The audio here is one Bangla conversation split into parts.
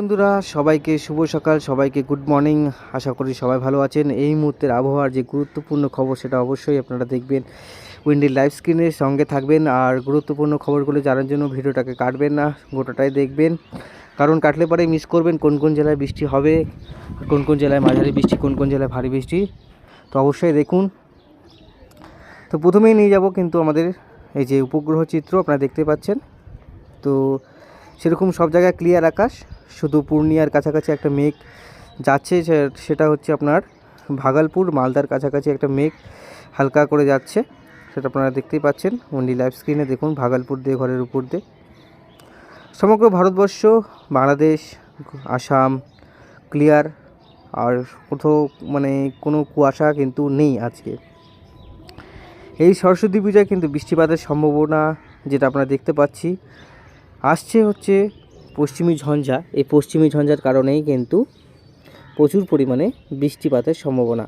বন্ধুরা, সবাইকে শুভ সকাল, সবাইকে গুড মর্নিং আশা করি সবাই ভালো আছেন। এই মুহূর্তের আবহাওয়ার যে গুরুত্বপূর্ণ খবর, সেটা অবশ্যই আপনারা দেখবেন উইন্ডির লাইভ স্ক্রিনের সঙ্গে থাকবেন। আর গুরুত্বপূর্ণ খবরগুলো জানার জন্য ভিডিওটাকে কাটবেন না, গোটাটাই দেখবেন। কারণ কাটলে পরে মিস করবেন কোন কোন জেলায় বৃষ্টি হবে, কোন কোন জেলায় মাঝারি বৃষ্টি, কোন কোন জেলায় ভারী বৃষ্টি। তো অবশ্যই দেখুন। তো প্রথমেই নিয়ে যাব কিন্তু আমাদের এই যে উপগ্রহ চিত্র আপনারা দেখতে পাচ্ছেন। তো সেরকম সব জায়গায় ক্লিয়ার আকাশ। শুধু পূর্ণিয়ার কাছাকাছি একটা মেঘ যাচ্ছে সেটা হচ্ছে আপনার ভাগলপুর, মালদার কাছাকাছি একটা মেঘ হালকা করে যাচ্ছে। সেটা আপনারা দেখতেই পাচ্ছেন। ওনলি লাইভ স্ক্রিনে দেখুন, ভাগলপুর দিয়ে, ঘরের উপর দিয়ে। সমগ্র ভারতবর্ষ, বাংলাদেশ, আসাম ক্লিয়ার আর কোথাও মানে কোনো কুয়াশা কিন্তু নেই আজকে। এই সরস্বতী পূজায় কিন্তু বৃষ্টিপাতের সম্ভাবনা, যেটা আপনারা দেখতে পাচ্ছি আসছে হচ্ছে পশ্চিমী ঝঞ্ঝা। এই পশ্চিমী ঝঞ্ঝার কারণেই কিন্তু প্রচুর পরিমাণে বৃষ্টিপাতের সম্ভাবনা।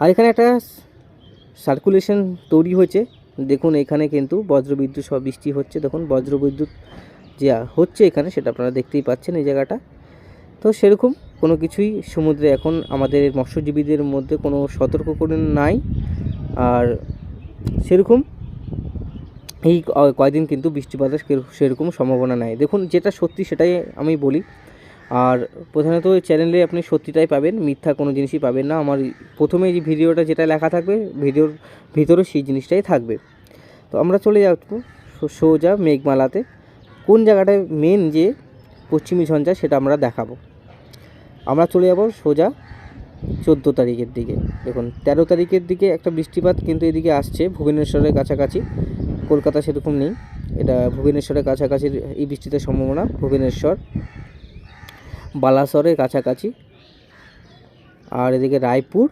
আর এখানে একটা সার্কুলেশন তৈরি হয়েছে। দেখুন, এখানে কিন্তু বজ্রবিদ্যুৎ সব বৃষ্টি হচ্ছে। দেখুন, বজ্রবিদ্যুৎ যে হচ্ছে এখানে, সেটা আপনারা দেখতেই পাচ্ছেন এই জায়গাটা। তো সেরকম কোনো কিছুই সমুদ্রে এখন আমাদের মৎস্যজীবীদের মধ্যে কোনো সতর্ককরণ নাই। আর সেরকম এই কয়দিন কিন্তু বৃষ্টিপাতের সেরকম সম্ভাবনা নাই। দেখুন, যেটা সত্যি সেটাই আমি বলি। আর প্রধানত ওই চ্যানেলে আপনি সত্যিটাই পাবেন, মিথ্যা কোনো জিনিসই পাবেন না। আমার প্রথমে যে ভিডিওটা যেটা লেখা থাকবে, ভিডিওর ভিতরে সেই জিনিসটাই থাকবে। তো আমরা চলে যাব সোজা মেঘমালাতে। কোন জায়গাটায় মেন যে পশ্চিমী ঝঞ্ঝা সেটা আমরা দেখাবো। আমরা চলে যাব সোজা চোদ্দ তারিখের দিকে। দেখুন, তেরো তারিখের দিকে একটা বৃষ্টিপাত কিন্তু এদিকে আসছে, ভুবনেশ্বরের কাছাকাছি। কলকাতা সেরকম নেই। এটা ভুবনেশ্বরের কাছাকাছি, এই বৃষ্টিতে সম্ভাবনা, ভুবনেশ্বর। বালাসরের কাছাকাছি। আর এদিকে রায়পুর,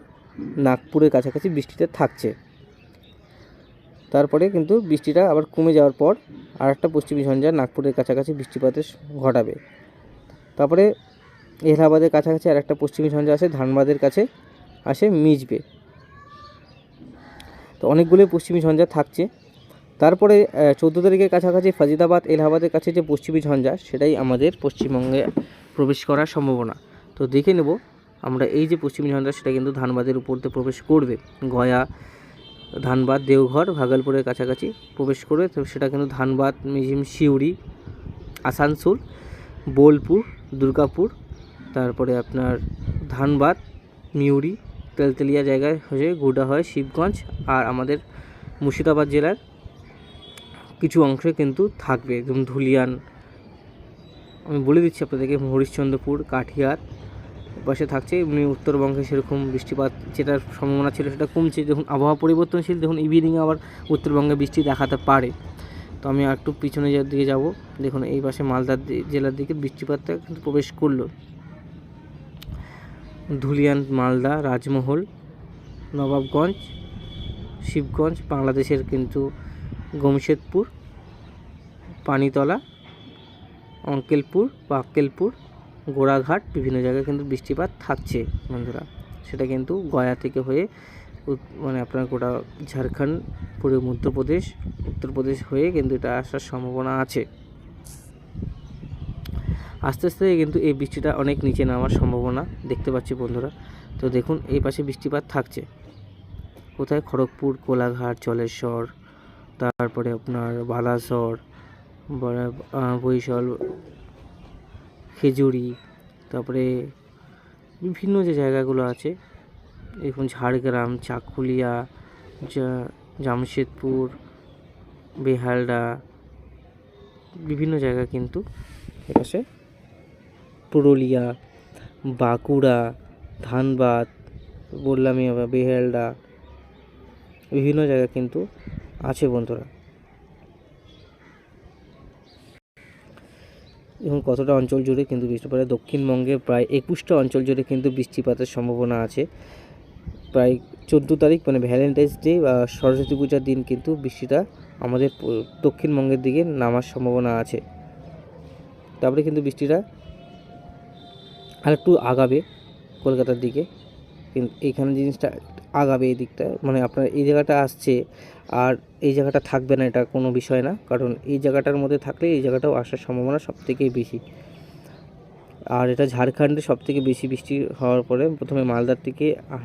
নাগপুরের কাছাকাছি বৃষ্টিতে থাকছে। তারপরে কিন্তু বৃষ্টিটা আবার কমে যাওয়ার পর আর একটা পশ্চিমী ঝঞ্ঝা নাগপুরের কাছাকাছি বৃষ্টিপাতের ঘটাবে। তারপরে এলাহাবাদের কাছাকাছি আর একটা পশ্চিমী ঝঞ্ঝা আছে ধানবাদের কাছে আসে মিজবে। তো অনেকগুলো পশ্চিমী ঝঞ্ঝা থাকছে। তারপরে চোদ্দ তারিখের কাছাকাছি ফাজিদাবাদ, এলাহাবাদের কাছে যে পশ্চিমী ঝঞ্ঝা, সেটাই আমাদের পশ্চিমবঙ্গে প্রবেশ করার সম্ভাবনা। তো দেখে নেব, আমরা এই যে পশ্চিমী ঝঞ্ঝা, সেটা কিন্তু ধানবাদের উপর দিয়ে প্রবেশ করবে। গয়া, ধানবাদ, দেওঘর, ভাগলপুরের কাছাকাছি প্রবেশ করবে। তো সেটা কিন্তু ধানবাদ, মিজিম, সিউড়ি, আসানসোল, বোলপুর, দুর্গাপুর, তারপরে আপনার ধানবাদ মিউরি তেলতেলিয়া জায়গায় হয়ে গুডা হয় শিবগঞ্জ আর আমাদের মুর্শিদাবাদ জেলার কিছু অংশে কিন্তু থাকবে, যেমন ধুলিয়ান। আমি বলে দিচ্ছি আপনাদেরকে, হরিশ্চন্দ্রপুর, কাঠিয়ার পাশে থাকছে, এমনি উত্তরবঙ্গে সেরকম বৃষ্টিপাত যেটার সম্ভাবনা ছিল সেটা কমছে। যখন আবহাওয়া পরিবর্তনশীল, দেখুন ইভিনিংয়ে আবার উত্তরবঙ্গে বৃষ্টি দেখাতে পারে। তো আমি একটু পিছনে দিকে যাব। দেখুন, এই পাশে মালদার জেলার দিকে বৃষ্টিপাতটা কিন্তু প্রবেশ করল। ধুলিয়ান, মালদা, রাজমহল, নবাবগঞ্জ, শিবগঞ্জ, বাংলাদেশের কিন্তু গমশেদপুর, পানিতলা, অঙ্কেলপুর বাক্কেলপুর গোড়াঘাট, বিভিন্ন জায়গায় কিন্তু বৃষ্টিপাত থাকছে বন্ধুরা। সেটা কিন্তু গয়া থেকে হয়ে মানে আপনার গোটা ঝাড়খণ্ড পুরো মধ্যপ্রদেশ, উত্তরপ্রদেশ হয়ে কিন্তু এটা আসার সম্ভাবনা আছে। আস্তে আস্তে কিন্তু এই বৃষ্টিটা অনেক নিচে নামার সম্ভাবনা দেখতে পাচ্ছি বন্ধুরা। তো দেখুন, এই পাশে বৃষ্টিপাত থাকছে। কোথায়? খড়গপুর, কোলাঘাট, জলেশ্বর তারপরে আপনার বালাসর বরিশাল, খেজুরি, তারপরে বিভিন্ন যে জায়গাগুলো আছে, দেখুন ঝাড়গ্রাম, চাকুলিয়া জামশেদপুর বেহালডা বিভিন্ন জায়গা কিন্তু এপাশে পুরুলিয়া, বাঁকুড়া, ধানবাদ, বললামই বেহালডা বিভিন্ন জায়গা কিন্তু আছে বন্ধুরা। এবং কতটা অঞ্চল জুড়ে কিন্তু বৃষ্টিপাতের দক্ষিণবঙ্গে প্রায় একুশটা অঞ্চল জুড়ে কিন্তু বৃষ্টিপাতের সম্ভাবনা আছে। প্রায় চোদ্দ তারিখ মানে ভ্যালেন্টাইন্স ডে বা সরস্বতী পূজার দিন কিন্তু বৃষ্টিটা আমাদের দক্ষিণবঙ্গের দিকে নামার সম্ভাবনা আছে। তারপরে কিন্তু বৃষ্টিটা আর একটু আগাবে কলকাতার দিকে। কিন্তু এইখানে জিনিসটা আগাবে এই দিকটা। মানে আপনার এই জায়গাটা আসছে আর এই জায়গাটা থাকবে না এটা কোনো বিষয় না। কারণ এই জায়গাটার মধ্যে থাকলে এই জায়গাটাও আসার সম্ভাবনা সব থেকেই বেশি। আর এটা ঝাড়খণ্ডে সব থেকে বেশি বৃষ্টি হওয়ার পরে প্রথমে মালদার আহ,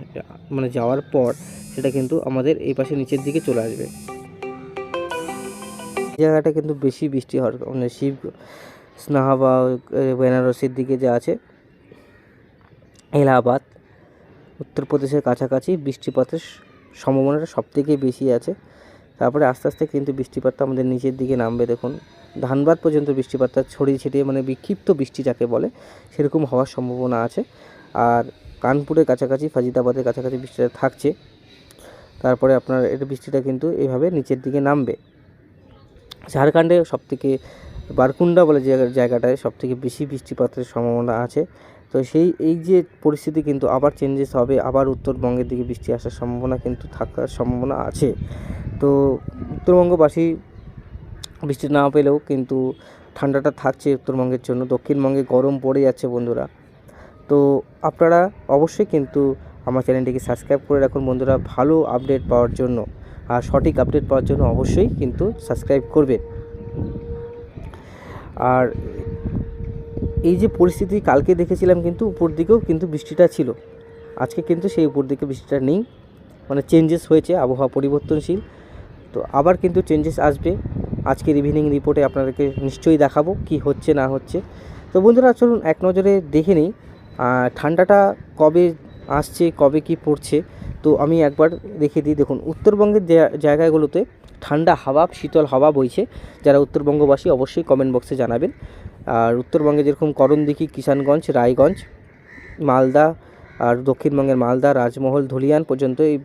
মানে যাওয়ার পর সেটা কিন্তু আমাদের এই পাশে নিচের দিকে চলে আসবে। এই জায়গাটা কিন্তু বেশি বৃষ্টি হওয়ার মানে শিব স্নাহাবাগ বেনারসির দিকে যে আছে এলাহাবাদ উত্তরপ্রদেশের কাছাকাছি বৃষ্টিপাতের সম্ভাবনাটা সব থেকে বেশি আছে। তারপরে আস্তে আস্তে কিন্তু বৃষ্টিপাতটা আমাদের নিচের দিকে নামবে, দেখুন। ধানবাদ পর্যন্ত বৃষ্টিপাতটা ছড়িয়ে ছিটিয়ে মানে বিক্ষিপ্ত বৃষ্টি যাকে বলে, সেরকম হওয়ার সম্ভাবনা আছে। আর কানপুরের কাছাকাছি ফাজিদাবাদের কাছাকাছি বৃষ্টিটা থাকছে। তারপরে আপনার এটা বৃষ্টিটা কিন্তু এভাবে নিচের দিকে নামবে। ঝাড়খণ্ডে সব থেকে বারকুন্ডা বলে যে জায়গাটায় সব থেকে বেশি বৃষ্টিপাতের সম্ভাবনা আছে। তো সেই, এই যে পরিস্থিতি কিন্তু আবার চেঞ্জেস হবে, আবার উত্তরবঙ্গের দিকে বৃষ্টি আসার সম্ভাবনা কিন্তু থাকার সম্ভাবনা আছে। তো উত্তরবঙ্গবাসী বৃষ্টি না পেলেও কিন্তু ঠান্ডাটা থাকছে উত্তরবঙ্গের জন্য। দক্ষিণবঙ্গে গরম পড়ে যাচ্ছে বন্ধুরা। তো আপনারা অবশ্যই কিন্তু আমার চ্যানেলটিকে সাবস্ক্রাইব করে রাখুন বন্ধুরা, ভালো আপডেট পাওয়ার জন্য। আর সঠিক আপডেট পাওয়ার জন্য অবশ্যই কিন্তু সাবস্ক্রাইব করবেন। আর এই যে পরিস্থিতি কালকে দেখেছিলাম কিন্তু উপর দিকেও কিন্তু বৃষ্টিটা ছিল। আজকে কিন্তু সেই উপর দিকে বৃষ্টিটা নেই। মানে চেঞ্জেস হয়েছে, আবহাওয়া পরিবর্তনশীল। তো আবার কিন্তু চেঞ্জেস আসবে। আজকের ইভিনিং রিপোর্টে আপনাদেরকে নিশ্চয়ই দেখাবো কি হচ্ছে, না হচ্ছে। তো বন্ধুরা, চলুন এক নজরে দেখে নিই। ঠান্ডাটা কবে আসছে, কবে কি পড়ছে? তো আমি একবার দেখে দিই। দেখুন, উত্তরবঙ্গের জায়গাগুলোতে ঠান্ডা হাওয়া, শীতল হাওয়া বইছে। যারা উত্তরবঙ্গবাসী, অবশ্যই কমেন্ট বক্সে জানাবেন। আর উত্তরবঙ্গে যেরকম করণদিঘি, কিষানগঞ্জ, রায়গঞ্জ, মালদা আর দক্ষিণবঙ্গের মালদা, রাজমহল, ধুলিয়ান পর্যন্ত এই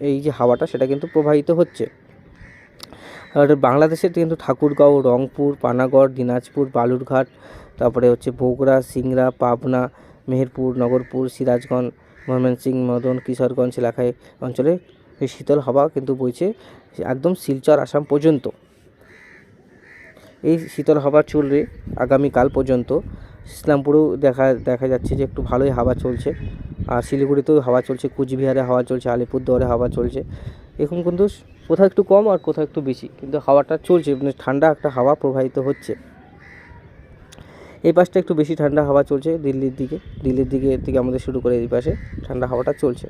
এই যে হাওয়াটা সেটা কিন্তু প্রবাহিত হচ্ছে। আর বাংলাদেশের কিন্তু ঠাকুরগাঁও, রংপুর, পানাগড়, দিনাজপুর, বালুরঘাট, তারপরে হচ্ছে বগুড়া, সিংড়া, পাবনা, মেহেরপুর, নগরপুর, সিরাজগঞ্জ, ময়মনসিংহ, মদন, কিশোরগঞ্জ এলাকায় অঞ্চলে শীতল হাওয়া কিন্তু বইছে একদম শিলচর, আসাম পর্যন্ত। এই শীতল হাওয়া চলবে আগামীকাল পর্যন্ত। ইসলামপুরেও দেখা দেখা যাচ্ছে যে একটু ভালোই হাওয়া চলছে। আর শিলিগুড়িতেও হাওয়া চলছে, কুচবিহারে হাওয়া চলছে, আলিপুরদুয়ারে হাওয়া চলছে। এখন কিন্তু কোথাও একটু কম আর কোথাও একটু বেশি, কিন্তু হাওয়াটা চলছে মানে ঠান্ডা একটা হাওয়া প্রবাহিত হচ্ছে। এই পাশটা একটু বেশি ঠান্ডা হাওয়া চলছে দিল্লির দিকে। দিল্লির দিকে থেকে আমাদের শুরু করে এই পাশে ঠান্ডা হাওয়াটা চলছে।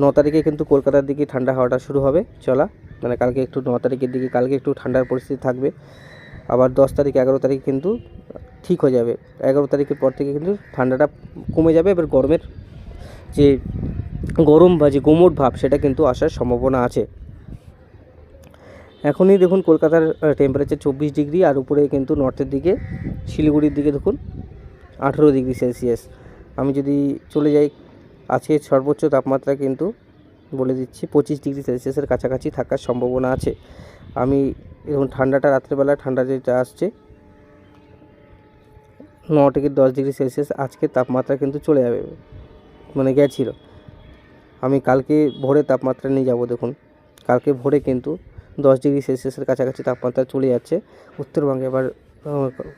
ন তারিখে কিন্তু কলকাতার দিকে ঠান্ডা হাওয়াটা শুরু হবে, চলা। মানে কালকে একটু ন তারিখের দিকে, কালকে একটু ঠান্ডার পরিস্থিতি থাকবে। আবার দশ তারিখ, এগারো তারিখ কিন্তু ঠিক হয়ে যাবে। এগারো তারিখের পর থেকে কিন্তু ঠান্ডাটা কমে যাবে। এবার গরমের যে গরম বা যে গোমট ভাব, সেটা কিন্তু আসার সম্ভাবনা আছে। এখনই দেখুন কলকাতার টেম্পারেচার চব্বিশ ডিগ্রি আর উপরে কিন্তু নর্থের দিকে, শিলিগুড়ির দিকে দেখুন আঠেরো ডিগ্রি সেলসিয়াস। আমি যদি চলে যাই, আজকে সর্বোচ্চ তাপমাত্রা কিন্তু বলে দিচ্ছি পঁচিশ ডিগ্রি সেলসিয়াসের কাছাকাছি থাকার সম্ভাবনা আছে। আমি এখন ঠান্ডাটা রাত্রেবেলা ঠান্ডা যেটা আসছে ন থেকে দশ ডিগ্রি সেলসিয়াস, আজকে তাপমাত্রা কিন্তু চলে যাবে মানে গেছিল। আমি কালকে ভোরে তাপমাত্রা নিয়ে যাব দেখুন, কালকে ভোরে কিন্তু দশ ডিগ্রি সেলসিয়াসের কাছাকাছি তাপমাত্রা চলে যাচ্ছে। উত্তরবঙ্গে এবার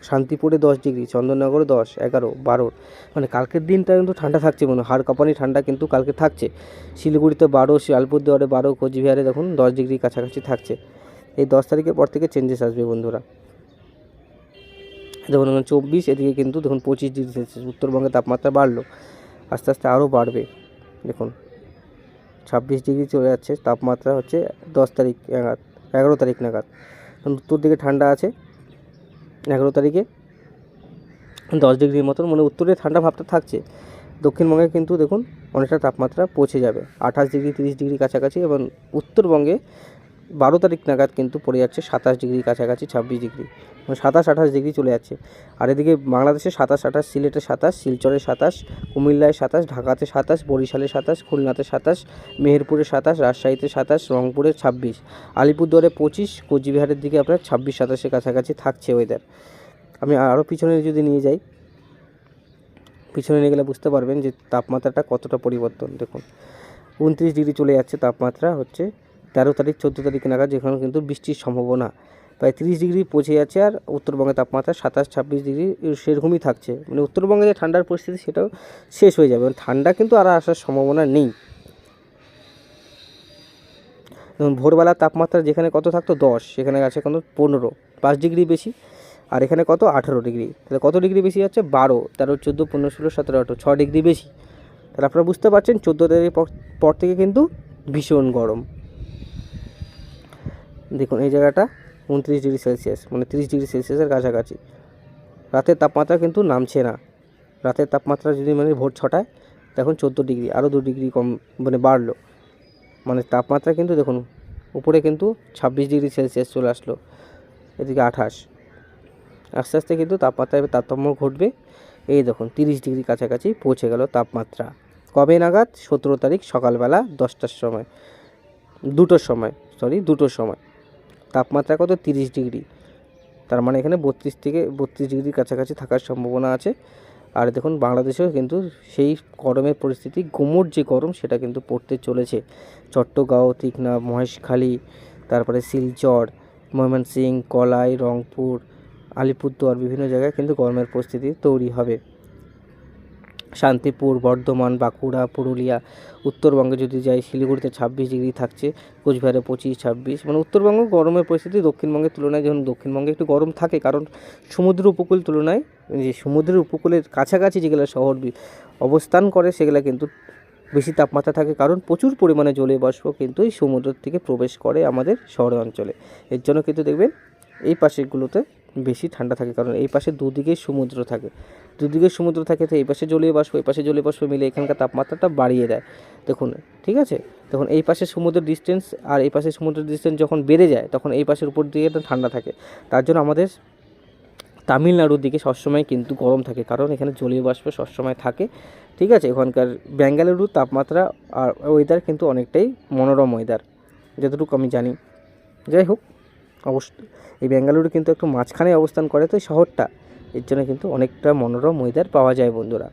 শান্তিপুরে দশ ডিগ্রি, চন্দননগরে দশ, এগারো, বারো মানে কালকের দিনটা কিন্তু ঠান্ডা থাকছে মনে। হাড় কাঁপানি ঠান্ডা কিন্তু কালকে থাকছে। শিলিগুড়িতে বারো আলিপুরদুয়ারে বারো, কোচবিহারে দেখুন দশ ডিগ্রি কাছাকাছি থাকছে। এই দশ তারিখের পর থেকে চেঞ্জেস আসবে বন্ধুরা। দেখুন চব্বিশ, এদিকে কিন্তু দেখুন পঁচিশ ডিগ্রি সেলসিয়াস উত্তরবঙ্গে তাপমাত্রা বাড়লো, আস্তে আস্তে আরও বাড়বে। দেখুন, ছাব্বিশ ডিগ্রি চলে যাচ্ছে, তাপমাত্রা হচ্ছে দশ তারিখ নাগাদ, এগারো তারিখ নাগাদ। উত্তর দিকে ঠান্ডা আছে, এগারো তারিখে। দশ ডিগ্রির মতন মানে উত্তরে ঠান্ডা ভাবটা থাকছে। দক্ষিণবঙ্গে কিন্তু দেখুন, অনেকটা তাপমাত্রা পৌঁছে যাবে। আঠাশ ডিগ্রি তিরিশ ডিগ্রি কাছাকাছি এবং উত্তরবঙ্গে বারো তারিখ নাগাদ কিন্তু পড়ে যাচ্ছে সাতাশ ডিগ্রি কাছাকাছি, ছাব্বিশ ডিগ্রি। মানে সাতাশ, আঠাশ ডিগ্রি চলে যাচ্ছে। আর এদিকে বাংলাদেশে সাতাশ, আঠাশ, সিলেটে সাতাশ, শিলচরে সাতাশ, কুমিল্লায় সাতাশ, ঢাকাতে সাতাশ, বরিশালে সাতাশ, খুলনাতে সাতাশ, মেহেরপুরে সাতাশ, রাজশাহীতে সাতাশ, রংপুরে ছাব্বিশ। আলিপুরদুয়ারে পঁচিশ, কোচবিহারের দিকে আপনার ছাব্বিশ, সাতাশের কাছাকাছি থাকছে ওয়েদার আমি আরও পিছনে যদি নিয়ে যাই, পিছনে নিয়ে গেলে বুঝতে পারবেন যে তাপমাত্রাটা কতটা পরিবর্তন। দেখুন, উনত্রিশ ডিগ্রি চলে যাচ্ছে তাপমাত্রা হচ্ছে তেরো তারিখ, চোদ্দ তারিখ নাগাদ যেখানে কিন্তু বৃষ্টির সম্ভাবনা। প্রায় তিরিশ ডিগ্রি পৌঁছে যাচ্ছে আর উত্তরবঙ্গে তাপমাত্রা সাতাশ, ছাব্বিশ ডিগ্রি সেরকমই থাকছে। মানে উত্তরবঙ্গে যে ঠান্ডার পরিস্থিতি, সেটাও শেষ হয়ে যাবে। মানে ঠান্ডা কিন্তু আর আসার সম্ভাবনা নেই। যেমন ভোরবেলার তাপমাত্রা যেখানে কত থাকতো? দশ। সেখানে আছে কত? পনেরো। পাঁচ ডিগ্রি বেশি। আর এখানে কত? আঠেরো ডিগ্রি। তাহলে কত ডিগ্রি বেশি যাচ্ছে? বারো। তেরো, চোদ্দ, পনেরো, ষোলো, সতেরো, আঠেরো, ছ ডিগ্রি বেশি। তাহলে আপনারা বুঝতে পারছেন, চোদ্দ তারিখ পর থেকে কিন্তু ভীষণ গরম। দেখুন, এই জায়গাটা উনত্রিশ ডিগ্রি সেলসিয়াস মানে তিরিশ ডিগ্রি সেলসিয়াসের কাছাকাছি। রাতের তাপমাত্রা কিন্তু নামছে না। রাতের তাপমাত্রা যদি মানে ভোর ছটায়, তখন চোদ্দ ডিগ্রি, আরও দু ডিগ্রি কম মানে বাড়লো। মানে তাপমাত্রা কিন্তু দেখুন, উপরে কিন্তু ছাব্বিশ ডিগ্রি সেলসিয়াস চলে আসলো, এদিকে আঠাশ। আস্তে আস্তে কিন্তু তাপমাত্রায় তারতম্য ঘটবে। এই দেখুন, তিরিশ ডিগ্রি কাছাকাছি পৌঁছে গেল তাপমাত্রা। কবে নাগাদ? সতেরো তারিখ সকালবেলা দশটার সময়। দুটোর সময় সরি দুটোর সময়। তাপমাত্রা কত? তিরিশ ডিগ্রি। তার মানে এখানে বত্রিশ থেকে বত্রিশ ডিগ্রির কাছাকাছি থাকার সম্ভাবনা আছে। আর দেখুন, বাংলাদেশেও কিন্তু সেই গরমের পরিস্থিতি, গুমোট যে গরম, সেটা কিন্তু পড়তে চলেছে। চট্টগাঁও তীক্ষ্ণা মহেশখালী, তারপরে শিলচর ময়মনসিং কলাই, রংপুর, আলিপুরদুয়ার, বিভিন্ন জায়গায় কিন্তু গরমের পরিস্থিতি তৈরি হবে। শান্তিপুর, বর্ধমান, বাঁকুড়া, পুরুলিয়া, উত্তরবঙ্গে যদি যাই, শিলিগুড়িতে ছাব্বিশ ডিগ্রি থাকছে, কোচবিহারে পঁচিশ, ছাব্বিশ। মানে উত্তরবঙ্গ গরমের পরিস্থিতি, দক্ষিণবঙ্গের তুলনায় যখন দক্ষিণবঙ্গে একটু গরম থাকে, কারণ সমুদ্র উপকূল তুলনায়, যে সমুদ্রের উপকূলের কাছাকাছি যেগুলো শহর অবস্থান করে, সেগুলো কিন্তু বেশি তাপমাত্রা থাকে। কারণ প্রচুর পরিমাণে জলীয় বাষ্প কিন্তু এই সমুদ্র থেকে প্রবেশ করে আমাদের শহর অঞ্চলে এর জন্য কিন্তু দেখবেন, এই পাশেগুলোতে বেশি ঠান্ডা থাকে, কারণ এই পাশে দুদিকে সমুদ্র থাকে। দুদিকে সমুদ্র থাকে, তো এই পাশে জলীয় বাষ্প, এই পাশে জলীয় বাষ্প মিলে এখানকার তাপমাত্রাটা বাড়িয়ে দেয়। দেখুন, ঠিক আছে? তখন এই পাশে সমুদ্রের ডিস্টেন্স আর এই পাশে সমুদ্রের ডিস্টেন্স যখন বেড়ে যায়, তখন এই পাশের উপর দিকে একটা ঠান্ডা থাকে। তার জন্য আমাদের তামিলনাড়ুর দিকে সবসময় কিন্তু গরম থাকে, কারণ এখানে জলীয় বাষ্প সবসময় থাকে, ঠিক আছে? ওখানকার ব্যাঙ্গালুরুর তাপমাত্রা আর ওয়েদার কিন্তু অনেকটাই মনোরম ওয়েদার যতটুকু আমি জানি। যাই হোক। অবশ্য, এই বেঙ্গালুরু কিন্তু একটু মাঝখানে অবস্থান করে, তো শহরটা। এর জন্য কিন্তু অনেকটা মনোরম ওয়েদার পাওয়া যায় বন্ধুরা।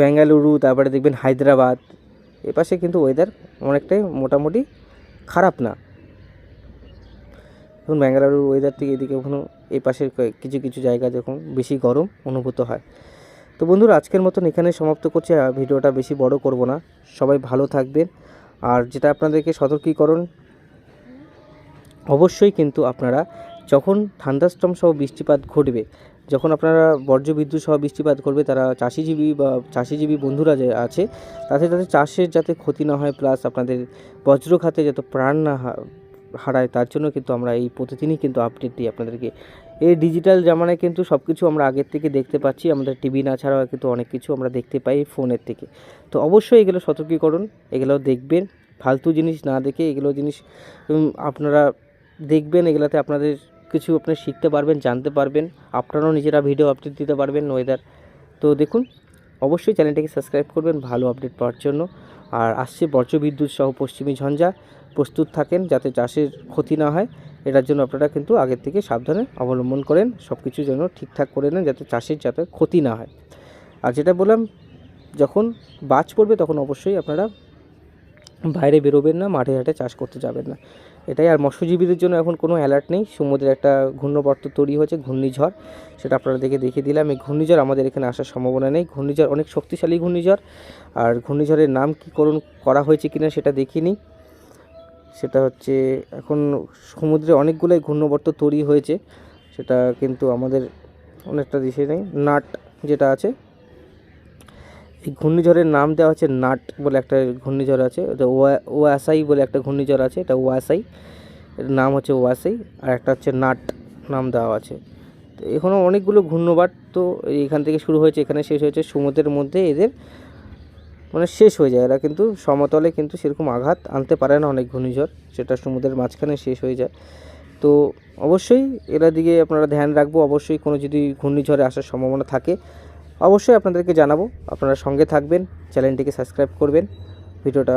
বেঙ্গালুরু তারপরে দেখবেন হায়দ্রাবাদ এপাশে কিন্তু ওয়েদার অনেকটাই মোটামুটি খারাপ না। এখন ব্যাঙ্গালুরুর ওয়েদার থেকে এদিকে ওখানে এই পাশের কিছু কিছু জায়গা দেখুন বেশি গরম অনুভূত হয়। তো বন্ধুরা, আজকের মতন এখানে সমাপ্ত করছি। ভিডিওটা বেশি বড় করব না। সবাই ভালো থাকবেন। আর যেটা আপনাদেরকে সতর্কীকরণ অবশ্যই কিন্তু আপনারা যখন থান্ডারস্টর্ম সহ বৃষ্টিপাত ঘটবে, যখন আপনারা বর্জ্যবিদ্যুৎ সহ বৃষ্টিপাত করবে, তারা চাষিজীবী বা চাষিজীবী বন্ধুরা যে আছে তাতে তাদের চাষের যাতে ক্ষতি না হয় প্লাস আপনাদের বজ্র খাতে যাতে প্রাণ না হারায়, তার জন্য কিন্তু আমরা এই প্রতিদিনই কিন্তু আপডেট দিই আপনাদেরকে। এই ডিজিটাল জামানায় কিন্তু সব কিছু আমরা আগের থেকে দেখতে পাচ্ছি, আমাদের টিভি না ছাড়াও কিন্তু অনেক কিছু আমরা দেখতে পাই ফোনের থেকে। তো অবশ্যই এগুলো সতর্কীকরণ, এগুলো দেখবেন, ফালতু জিনিস না দেখে এগুলো জিনিস আপনারা দেখবেন এগুলাতে আপনাদের কিছু আপনি শিখতে পারবেন, জানতে পারবেন, আপনারাও নিজেরা ভিডিও আপডেট দিতে পারবেন ওয়েদার তো দেখুন, অবশ্যই চ্যানেলটাকে সাবস্ক্রাইব করবেন, ভালো আপডেট পাওয়ার জন্য। আর আসছে বজ্রবিদ্যুৎ সহ পশ্চিমী ঝঞ্ঝা, প্রস্তুত থাকেন যাতে চাষের ক্ষতি না হয়। এটার জন্য আপনারা কিন্তু আগের থেকে সাবধানে অবলম্বন করেন সব কিছু যেন ঠিকঠাক করে নেন যাতে চাষের যাতে ক্ষতি না হয়। আর যেটা বললাম, যখন বাজ পড়বে তখন অবশ্যই আপনারা বাইরে বেরোবেন না, মাঠে ঘাটে চাষ করতে যাবেন না। এটাই। আর মৎস্যজীবীদের জন্য এখন কোনো অ্যালার্ট নেই। সমুদ্রে একটা ঘূর্ণবর্ত তৈরি হয়েছে, ঘূর্ণিঝড়। সেটা আপনাদেরকে দেখিয়ে দিলাম। এই ঘূর্ণিঝড় আমাদের এখানে আসার সম্ভাবনা নেই। ঘূর্ণিঝড় অনেক শক্তিশালী ঘূর্ণিঝড়। আর ঘূর্ণিঝড়ের নাম কী করণ করা হয়েছে কিনা সেটা দেখিনি সেটা হচ্ছে, এখন সমুদ্রে অনেকগুলোই ঘূর্ণবর্ত তৈরি হয়েছে। সেটা কিন্তু আমাদের অনেকটা দিশে নেই। নাট যেটা আছে এই ঘূর্ণিঝড়ের নাম দেওয়া হচ্ছে নাট বলে একটা ঘূর্ণিঝড় আছে ওটা ওয়া, ওয়াসাই বলে একটা ঘূর্ণিঝড় আছে, এটা ওয়াসাই, এর নাম হচ্ছে ওয়াসাই, আর একটা হচ্ছে নাট নাম দেওয়া আছে। তো এখনও অনেকগুলো ঘূর্ণবাট তো এখান থেকে শুরু হয়েছে, এখানে শেষ হয়েছে, সমুদ্রের মধ্যে এদের মানে শেষ হয়ে যায়, এরা কিন্তু সমতলে কিন্তু সেরকম আঘাত আনতে পারে না অনেক ঘূর্ণিঝড়, সেটা সমুদ্রের মাঝখানে শেষ হয়ে যায়। তো অবশ্যই এরা দিকে আপনারা ধ্যান রাখব, অবশ্যই কোনো যদি ঘূর্ণিঝড়ে আসার সম্ভাবনা থাকে অবশ্যই আপনাদেরকে জানাব। আপনারা সঙ্গে থাকবেন, চ্যানেলটিকে সাবস্ক্রাইব করবেন, ভিডিওটা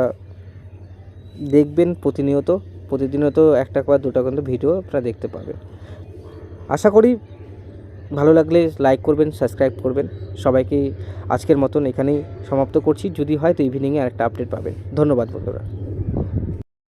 দেখবেন প্রতিনিয়ত প্রতিদিনত একটা বা দুটো কিন্তু ভিডিও আপনারা দেখতে পাবেন। আশা করি ভালো লাগলে লাইক করবেন, সাবস্ক্রাইব করবেন। সবাইকে আজকের মতন এখানেই সমাপ্ত করছি। যদি হয় তো ইভিনিংয়ে আরেকটা আপডেট পাবেন। ধন্যবাদ বন্ধুরা।